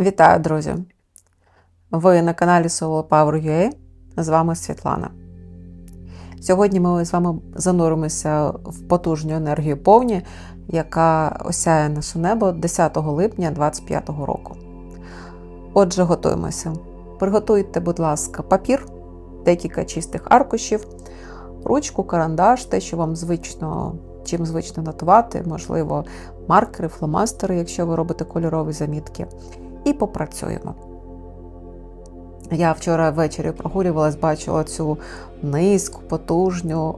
Вітаю, друзі! Ви на каналі Solo Power UA. З вами Світлана. Сьогодні ми з вами зануримося в потужню енергію повні, яка осяє наше небо 10 липня 2025 року. Отже, готуємося. Приготуйте, будь ласка, папір, декілька чистих аркушів, ручку, карандаш, те, що вам звично, чим звично нотувати, можливо, маркери, фломастери, якщо ви робите кольорові замітки і попрацюємо. Я вчора ввечері прогулювалась, бачила цю низьку, потужню,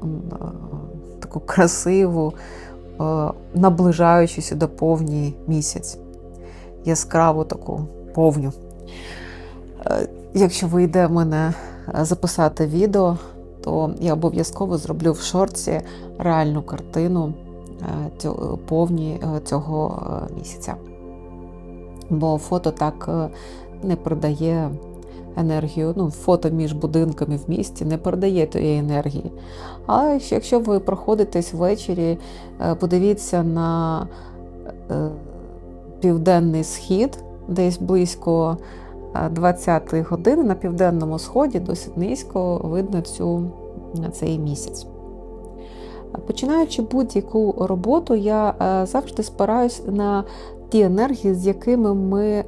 таку красиву, наближаючуся до повні місяць. Яскраву таку повню. Е, якщо вийде мене записати відео, то я обов'язково зроблю в шорці реальну картину е, повні е, цього місяця бо фото так е, не передає енергію. Ну, Фото між будинками в місті не передає тієї енергії. Але якщо ви проходитесь ввечері, е, подивіться на е, південний схід, десь близько 20-ї години на південному сході, досить низько видно цю, цей місяць. Починаючи будь-яку роботу, я завжди спираюсь на ті енергії, з якими ми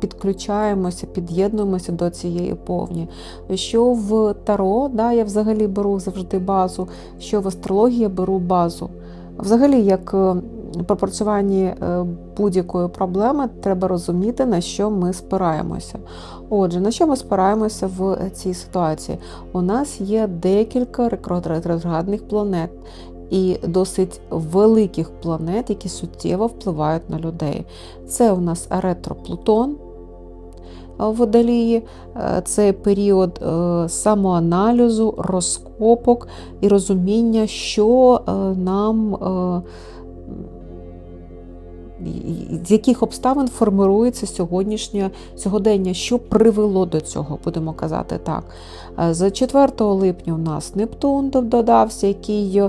підключаємося, під'єднуємося до цієї повні. Що в Таро, да, я взагалі беру завжди базу, що в астрології беру базу. Взагалі, як е, пропрацюванні е, будь-якої проблеми, треба розуміти, на що ми спираємося. Отже, на що ми спираємося в цій ситуації? У нас є декілька ретроградних планет, і досить великих планет, які суттєво впливають на людей. Це у нас ретро-Плутон Водолії, е, це період е, самоаналізу, розкопок і розуміння, що е, нам. З яких обставин формирується сьогоднішнє сьогодення, що привело до цього, будемо казати так. З 4 липня у нас Нептун додався, який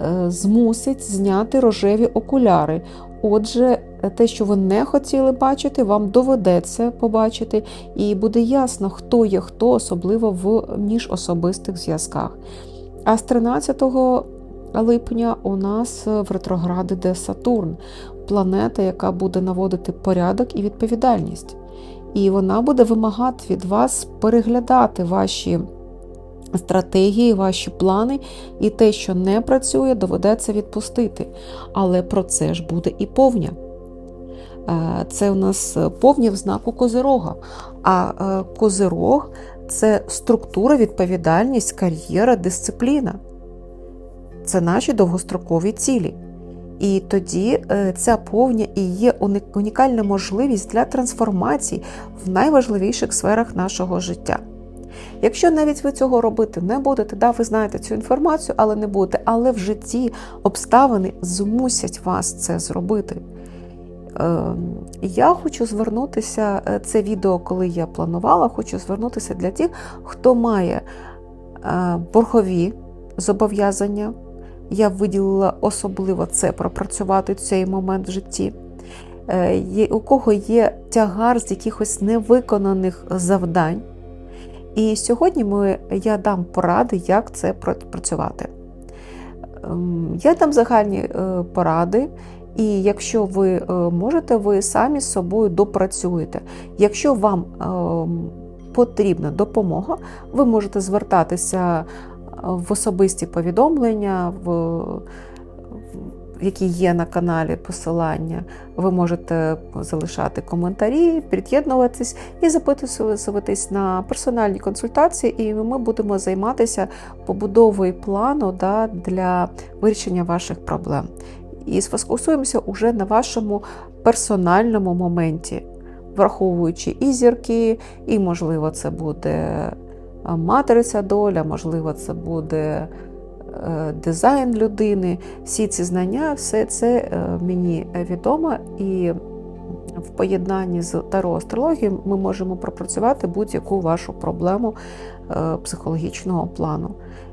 Е, змусить зняти рожеві окуляри. Отже, те, що ви не хотіли бачити, вам доведеться побачити, і буде ясно, хто є хто, особливо в міжособистих зв'язках. А з 13 липня у нас в ретрогради де Сатурн, планета, яка буде наводити порядок і відповідальність. І вона буде вимагати від вас переглядати ваші стратегії, ваші плани, і те, що не працює, доведеться відпустити. Але про це ж буде і повня. Е, це у нас повня в знаку Козирога. А е, Козирог це структура, відповідальність, кар'єра, дисципліна. Це наші довгострокові цілі. І тоді е, ця повня і є унікальна можливість для трансформації в найважливіших сферах нашого життя. Якщо навіть ви цього робити не будете, да, ви знаєте цю інформацію, але не будете, але в житті обставини змусять вас це зробити. Ем, я хочу звернутися, е, це відео, коли я планувала, хочу звернутися для тих, хто має е, боргові зобов'язання. Я виділила особливо це пропрацювати цей момент в житті. Е, у кого є тягар з якихось невиконаних завдань. І сьогодні ми, я дам поради, як це працювати. Ем, я дам загальні е, поради, і якщо ви е, можете, ви самі з собою допрацюєте. Якщо вам ем, потрібна допомога, ви можете звертатися в особисті повідомлення. в які є на каналі посилання, ви можете залишати коментарі, під'єднуватись і записуватись на персональні консультації, і ми будемо займатися побудовою плану да, для вирішення ваших проблем. І сфокусуємося уже на вашому персональному моменті, враховуючи і зірки, і, можливо, це буде материця доля, можливо, це буде. Е, дизайн людини, всі ці знання, все це е, мені відомо і в поєднанні з таро-астрологією ми можемо пропрацювати будь-яку вашу проблему е, психологічного плану.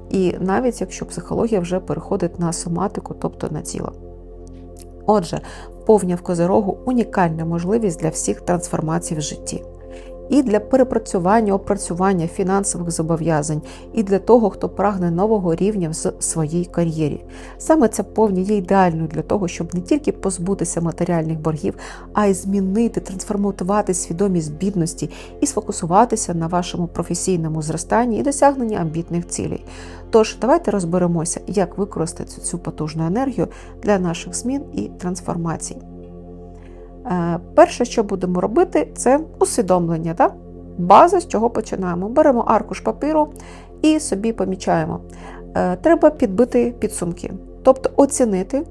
І навіть якщо психологія вже переходить на соматику, тобто на тіло. Отже, повня в козирогу унікальна можливість для всіх трансформацій в житті. І для перепрацювання, опрацювання фінансових зобов'язань, і для того, хто прагне нового рівня в своїй кар'єрі. Саме ця повня є ідеальною для того, щоб не тільки позбутися матеріальних боргів, а й змінити, трансформувати свідомість бідності і сфокусуватися на вашому професійному зростанні і досягненні амбітних цілей. Тож, давайте розберемося, як використати цю потужну енергію для наших змін і трансформацій. Е, перше, що будемо робити, це усвідомлення. Так? База, з чого починаємо. Беремо аркуш папіру і собі помічаємо. Е, треба підбити підсумки, тобто оцінити,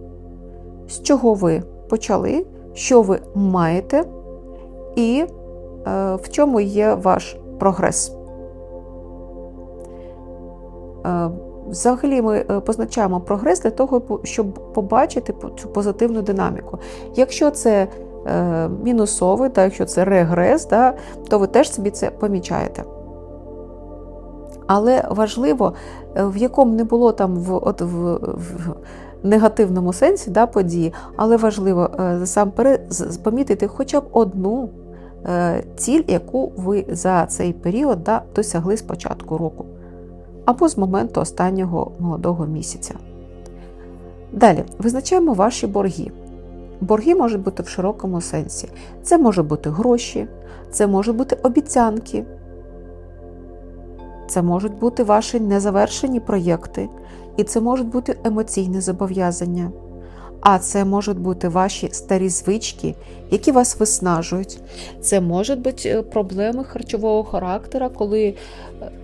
з чого ви почали, що ви маєте, і е, в чому є ваш прогрес. Взагалі, ми позначаємо прогрес для того, щоб побачити цю позитивну динаміку. Якщо це мінусовий, так, якщо це регрес, так, то ви теж собі це помічаєте. Але важливо, е, в якому не було там в от, в, в негативному сенсі да, події, але важливо е, сам помітити хоча б одну ціль, яку ви за цей період да, досягли з початку року, або з моменту останнього молодого місяця. Далі визначаємо ваші борги. Борги можуть бути в широкому сенсі. Це може бути гроші, це можуть бути обіцянки, це можуть бути ваші незавершені проєкти, і це можуть бути емоційні зобов'язання. А це можуть бути ваші старі звички, які вас виснажують. Це можуть бути е, проблеми харчового характера, коли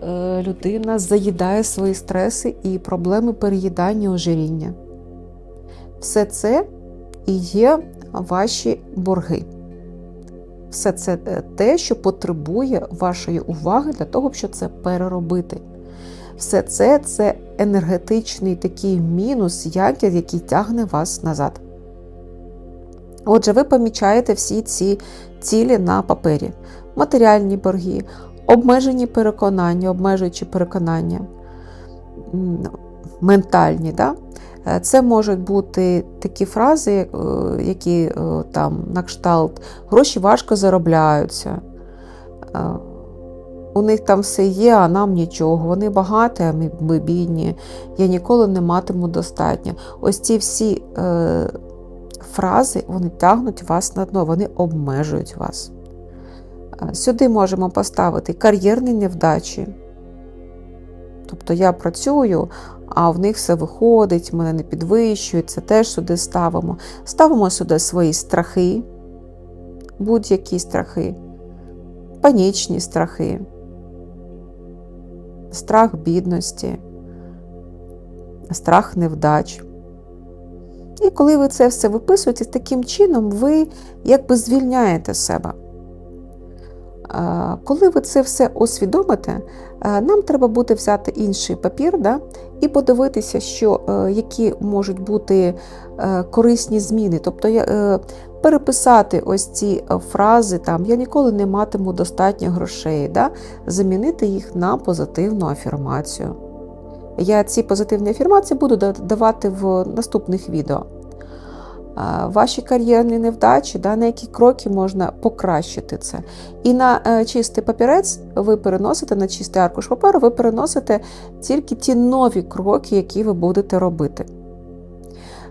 е, людина заїдає свої стреси і проблеми переїдання ожиріння. Все це і є ваші борги. Все це е, те, що потребує вашої уваги для того, щоб це переробити. Все це це енергетичний такий мінус, якір, який тягне вас назад. Отже, ви помічаєте всі ці цілі на папері: матеріальні борги, обмежені переконання, обмежуючі переконання, ментальні. Да? Е, це можуть бути такі фрази, е, які е, там на кшталт гроші важко заробляються. У них там все є, а нам нічого. Вони багаті, а ми бідні. Я ніколи не матиму достатньо. Ось ці всі е, фрази вони тягнуть вас на дно, вони обмежують вас. Сюди можемо поставити кар'єрні невдачі. Тобто я працюю, а в них все виходить, мене не підвищують, це теж сюди ставимо. Ставимо сюди свої страхи, будь-які страхи, панічні страхи, страх бідності, страх невдач. І коли ви це все виписуєте, таким чином ви якби звільняєте себе. Коли ви це все усвідомите, нам треба буде взяти інший папір да, і подивитися, що, е, які можуть бути е, корисні зміни. Тобто е, переписати ось ці фрази, там, я ніколи не матиму достатньо грошей, да, замінити їх на позитивну афірмацію. Я ці позитивні афірмації буду давати в наступних відео ваші кар'єрні невдачі, да, на які кроки можна покращити це. І на е, чистий папірець ви переносите, на чистий аркуш паперу, ви переносите тільки ті нові кроки, які ви будете робити.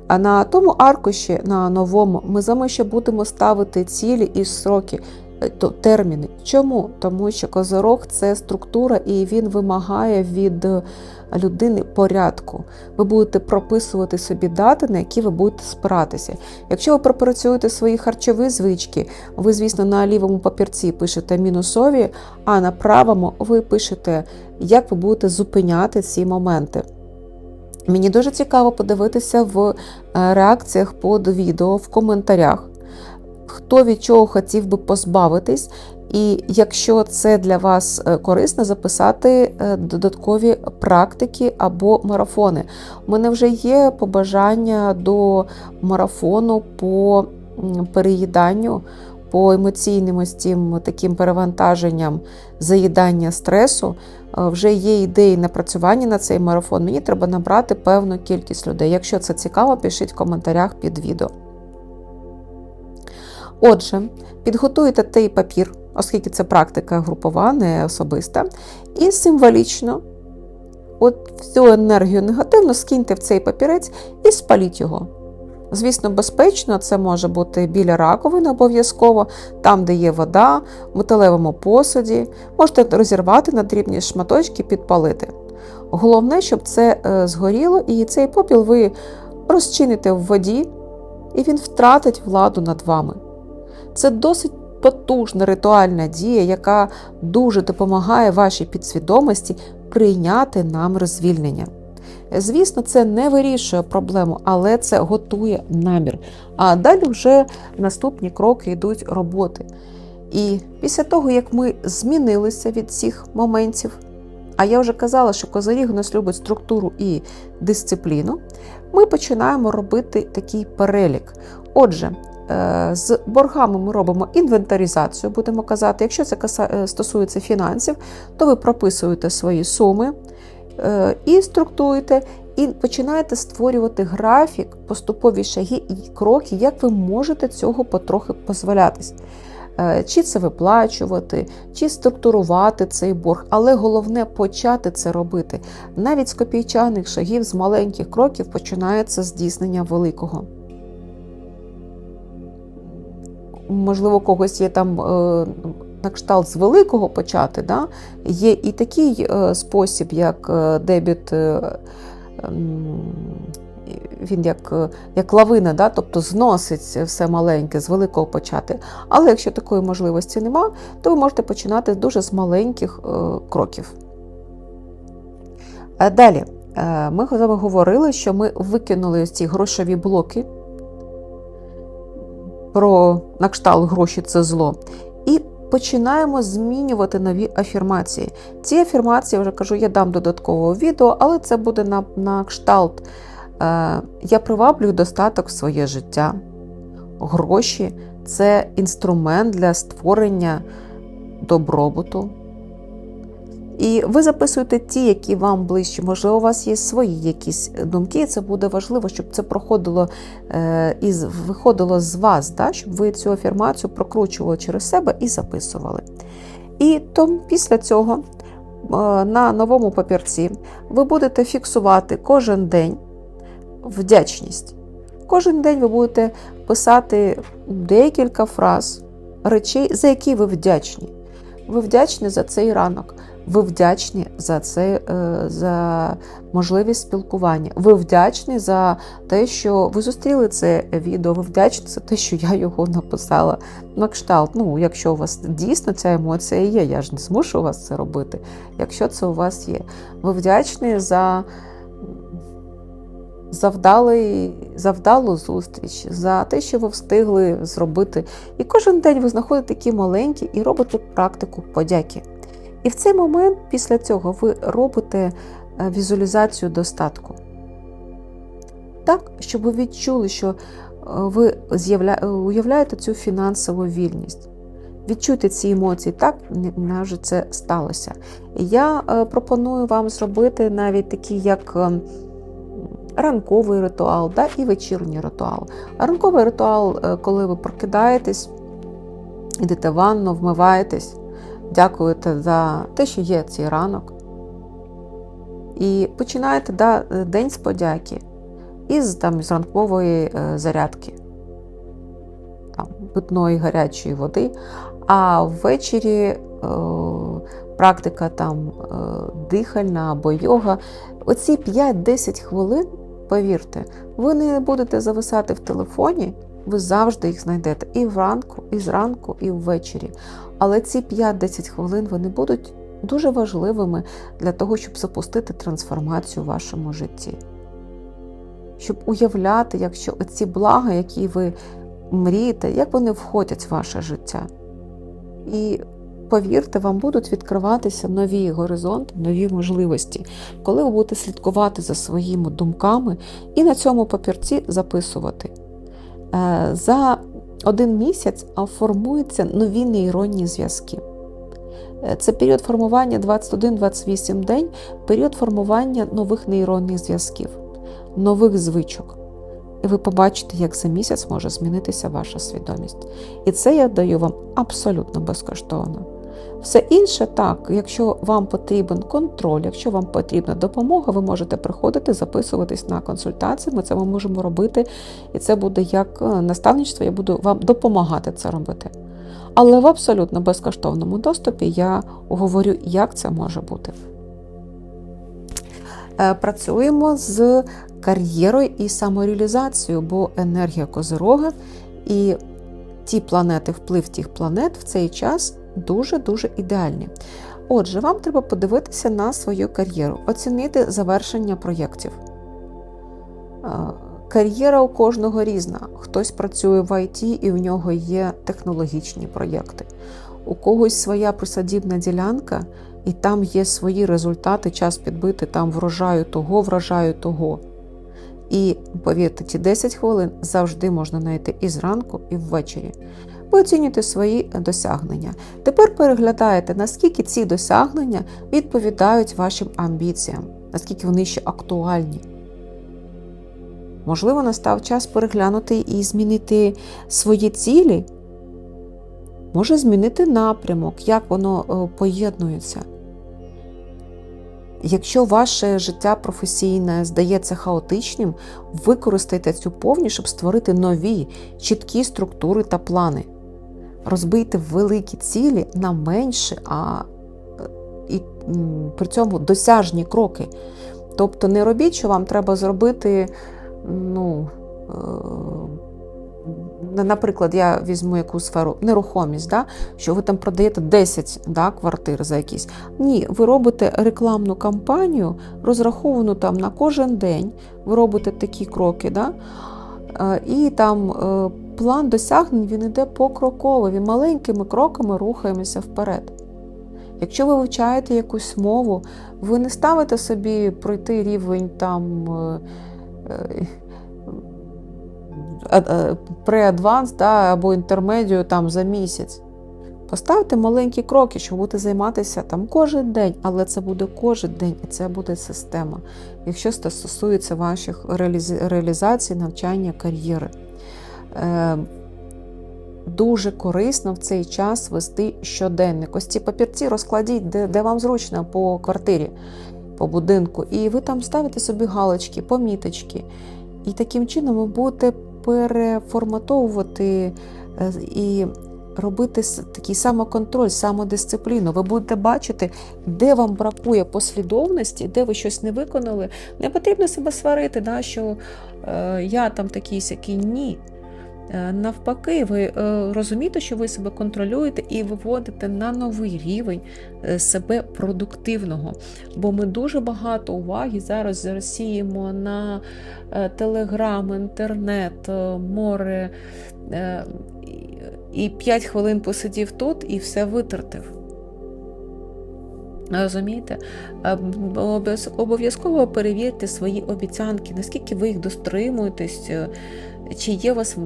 А на тому аркуші, на новому, ми з вами ще будемо ставити цілі і сроки, е, терміни. Чому? Тому що козорог це структура, і він вимагає від людини порядку. Ви будете прописувати собі дати, на які ви будете спиратися. Якщо ви пропрацюєте свої харчові звички, ви, звісно, на лівому папірці пишете мінусові, а на правому ви пишете, як ви будете зупиняти ці моменти. Мені дуже цікаво подивитися в е, реакціях під відео, в коментарях. Хто від чого хотів би позбавитись, і якщо це для вас е, корисно, записати е, додаткові практики або марафони. У мене вже є побажання до марафону по переїданню, по емоційним ось цим таким перевантаженням заїдання стресу. Е, вже є ідеї напрацювання на цей марафон. Мені треба набрати певну кількість людей. Якщо це цікаво, пишіть в коментарях під відео. Отже, підготуйте той папір, оскільки це практика групова, не особиста, і символічно от всю енергію негативну скиньте в цей папірець і спаліть його. Звісно, безпечно, це може бути біля раковини обов'язково, там, де є вода, в металевому посуді. Можете розірвати на дрібні шматочки, підпалити. Головне, щоб це е, згоріло, і цей попіл ви розчините в воді, і він втратить владу над вами. Це досить потужна ритуальна дія, яка дуже допомагає вашій підсвідомості прийняти намір звільнення. Звісно, це не вирішує проблему, але це готує намір. А далі вже наступні кроки йдуть роботи. І після того, як ми змінилися від цих моментів, а я вже казала, що козиріг у нас любить структуру і дисципліну, ми починаємо робити такий перелік. Отже, з боргами ми робимо інвентаризацію, будемо казати. Якщо це е, стосується фінансів, то ви прописуєте свої суми е, і структуєте, і починаєте створювати графік, поступові шаги і кроки, як ви можете цього потрохи дозволятись. Чи це виплачувати, чи структурувати цей борг, але головне почати це робити. Навіть з копійчаних шагів, з маленьких кроків починається здійснення великого. Можливо, когось є там е, на кшталт з великого почати. Да? Є і такий е, спосіб, як е, дебіт. Він як як лавина, да? тобто зносить все маленьке, з великого почати. Але якщо такої можливості нема, то ви можете починати дуже з маленьких кроків. Далі, ми з вами говорили, що ми викинули ці грошові блоки про на кшталт гроші це зло. І починаємо змінювати нові афірмації. Ці афірмації, я вже кажу, я дам додаткового відео, але це буде на, на кшталт. Е, я приваблюю достаток в своє життя. Гроші це інструмент для створення добробуту. І ви записуєте ті, які вам ближчі. Можливо, у вас є свої якісь думки, і це буде важливо, щоб це проходило е, і виходило з вас, да? щоб ви цю афірмацію прокручували через себе і записували. І то після цього е, на новому папірці ви будете фіксувати кожен день вдячність. Кожен день ви будете писати декілька фраз, речей, за які ви вдячні. Ви вдячні за цей ранок. Ви вдячні за це, е, за можливість спілкування. Ви вдячні за те, що ви зустріли це відео. Ви вдячні за те, що я його написала. На кшталт, ну, якщо у вас дійсно ця емоція є, я ж не змушу вас це робити. Якщо це у вас є, ви вдячні за завдалий, завдалу зустріч, за те, що ви встигли зробити. І кожен день ви знаходите такі маленькі і робите практику подяки. І в цей момент, після цього, ви робите е, візуалізацію достатку. Так, щоб ви відчули, що е, ви уявляєте цю фінансову вільність. Відчуйте ці емоції, так вже це сталося. Я е, пропоную вам зробити навіть такі, як ем, ранковий ритуал да, і вечірній ритуал. Ранковий ритуал, коли ви прокидаєтесь, йдете в ванну, вмиваєтесь дякуєте за те, що є цей ранок. І починаєте да, день з подяки із там, з ранкової е, зарядки, там, питної гарячої води, а ввечері е, практика там е, дихальна або йога. Оці 5-10 хвилин, повірте, ви не будете зависати в телефоні, ви завжди їх знайдете і вранку, і зранку, і ввечері. Але ці 5-10 хвилин вони будуть дуже важливими для того, щоб запустити трансформацію в вашому житті. Щоб уявляти, якщо ці блага, які ви мрієте, як вони входять в ваше життя. І повірте, вам будуть відкриватися нові горизонти, нові можливості, коли ви будете слідкувати за своїми думками і на цьому папірці записувати. Е, за один місяць формуються нові нейронні зв'язки. Е, це період формування 21-28 день, період формування нових нейронних зв'язків, нових звичок. і ви побачите, як за місяць може змінитися ваша свідомість. І це я даю вам абсолютно безкоштовно. Все інше так, якщо вам потрібен контроль, якщо вам потрібна допомога, ви можете приходити, записуватись на консультації. Ми це ми можемо робити, і це буде як е, наставництво, я буду вам допомагати це робити. Але в абсолютно безкоштовному доступі я говорю, як це може бути. Е, працюємо з кар'єрою і самореалізацією, бо енергія Козирога і ті планети, вплив тих планет в цей час дуже-дуже ідеальні. Отже, вам треба подивитися на свою кар'єру, оцінити завершення проєктів. Кар'єра у кожного різна. Хтось працює в ІТ і в нього є технологічні проєкти. У когось своя присадібна ділянка, і там є свої результати, час підбити там врожаю того, врожаю того. І повірте, ті 10 хвилин завжди можна знайти і зранку, і ввечері. Ви оцінюєте свої досягнення. Тепер переглядаєте, наскільки ці досягнення відповідають вашим амбіціям, наскільки вони ще актуальні. Можливо, настав час переглянути і змінити свої цілі, може змінити напрямок, як воно е, поєднується. Якщо ваше життя професійне здається хаотичним, використайте цю повність, щоб створити нові, чіткі структури та плани. Розбийте великі цілі на менші, а і при цьому досяжні кроки. Тобто не робіть, що вам треба зробити, ну, е, наприклад, я візьму якусь сферу нерухомість, да, що ви там продаєте 10 да, квартир за якісь. Ні, ви робите рекламну кампанію, розраховану там на кожен день, ви робите такі кроки. Да, е, І там е, план досягнень він йде покроково, він маленькими кроками рухаємося вперед. Якщо ви вивчаєте якусь мову, ви не ставите собі пройти рівень там преадванс да, або інтермедію там за місяць. Поставте маленькі кроки, щоб будете займатися там кожен день, але це буде кожен день і це буде система, якщо це стосується ваших реалізацій, навчання, кар'єри. Е, дуже корисно в цей час вести щоденник. Ось ці папірці розкладіть, де, де вам зручно по квартирі, по будинку, і ви там ставите собі галочки, поміточки. І таким чином ви будете переформатовувати е, і робити такий самоконтроль, самодисципліну. Ви будете бачити, де вам бракує послідовності, де ви щось не виконали. Не потрібно себе сварити, да, що е, я там такий сякий ні. Е, навпаки, ви е, розумієте, що ви себе контролюєте і виводите на новий рівень е, себе продуктивного. Бо ми дуже багато уваги зараз розсіємо на телеграм, інтернет, море. І 5 хвилин посидів тут і все витратив. Розумієте? Обов'язково перевірте свої обіцянки, наскільки ви їх достримуєтесь. Чи є у вас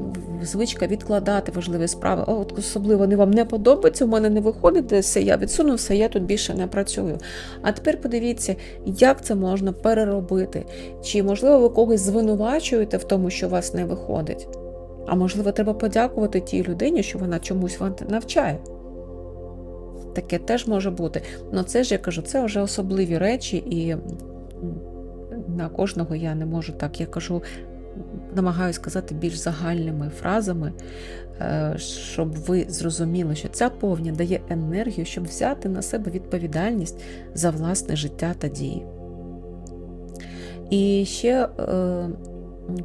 звичка відкладати важливі справи? От Особливо вони вам не подобаються, у мене не виходить, все, я відсунув все, я тут більше не працюю. А тепер подивіться, як це можна переробити. Чи, можливо, ви когось звинувачуєте в тому, що у вас не виходить? А можливо, треба подякувати тій людині, що вона чомусь вам навчає. Таке теж може бути. Ну це ж я кажу, це вже особливі речі, і на кожного я не можу так. Я кажу намагаюся сказати більш загальними фразами, е, щоб ви зрозуміли, що ця повня дає енергію, щоб взяти на себе відповідальність за власне життя та дії. І ще е,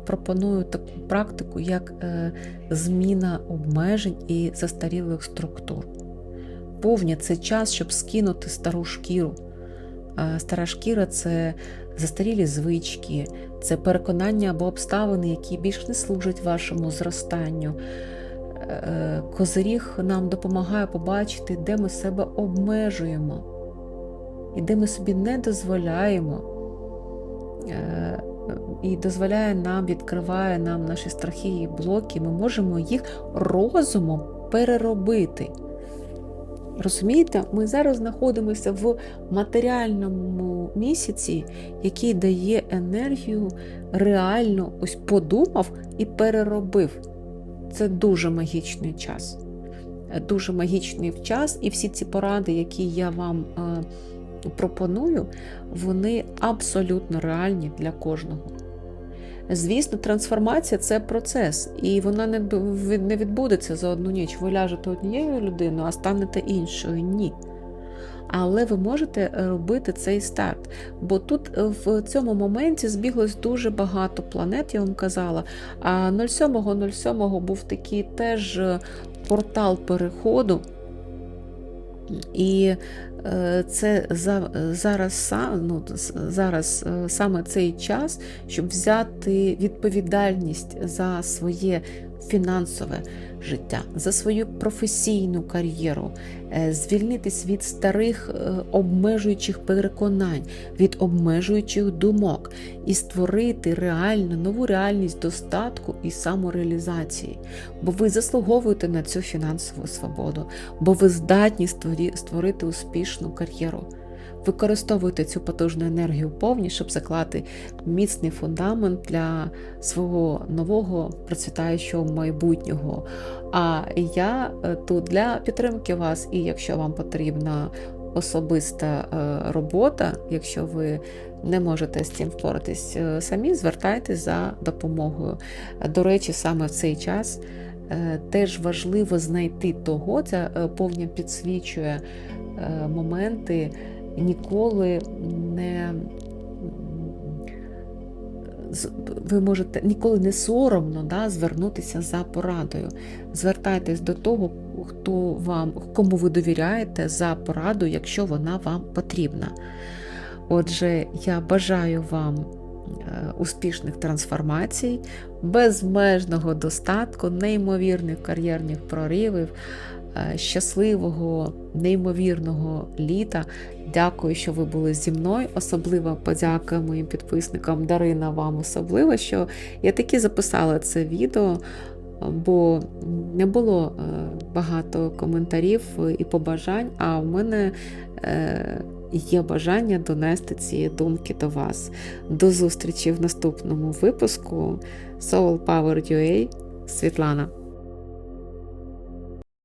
пропоную таку практику, як е, зміна обмежень і застарілих структур. Повня це час, щоб скинути стару шкіру. Стара шкіра це застарілі звички, це переконання або обставини, які більш не служать вашому зростанню. Е, козиріг нам допомагає побачити, де ми себе обмежуємо і де ми собі не дозволяємо, е, і дозволяє нам, відкриває нам наші страхи і блоки, ми можемо їх розумом переробити. Розумієте, ми зараз знаходимося в матеріальному місяці, який дає енергію реально ось подумав і переробив. Це дуже магічний час. Дуже магічний час, і всі ці поради, які я вам е, пропоную, вони абсолютно реальні для кожного. Звісно, трансформація це процес, і вона не не відбудеться за одну ніч. Ви ляжете однією людиною, а станете іншою. Ні. Але ви можете робити цей старт. Бо тут е, в цьому моменті збіглось дуже багато планет, я вам казала. А 07.07 був такий теж е, портал переходу. І е, це за- зараз, ну, зараз е, саме цей час, щоб взяти відповідальність за своє фінансове життя, за свою професійну кар'єру, е, звільнитись від старих е, обмежуючих переконань, від обмежуючих думок і створити реальну нову реальність достатку і самореалізації. Бо ви заслуговуєте на цю фінансову свободу, бо ви здатні створити успішну кар'єру. Використовуйте цю потужну енергію повні, щоб заклати міцний фундамент для свого нового процвітаючого майбутнього. А я е, тут для підтримки вас, і якщо вам потрібна особиста е, робота, якщо ви не можете з цим впоратись е, самі, звертайтесь за допомогою. До речі, саме в цей час теж важливо знайти того, ця е, повня підсвічує моменти ніколи не. Ви можете ніколи не соромно да, звернутися за порадою. Звертайтесь до того, хто вам, кому ви довіряєте за порадою, якщо вона вам потрібна. Отже, я бажаю вам е, успішних трансформацій, безмежного достатку, неймовірних кар'єрних проривів, щасливого, неймовірного літа. Дякую, що ви були зі мною. Особлива подяка моїм підписникам Дарина, вам особливо, що я таки записала це відео, бо не було е, багато коментарів і побажань, а в мене е, є бажання донести ці думки до вас. До зустрічі в наступному випуску Soul Power UA Світлана.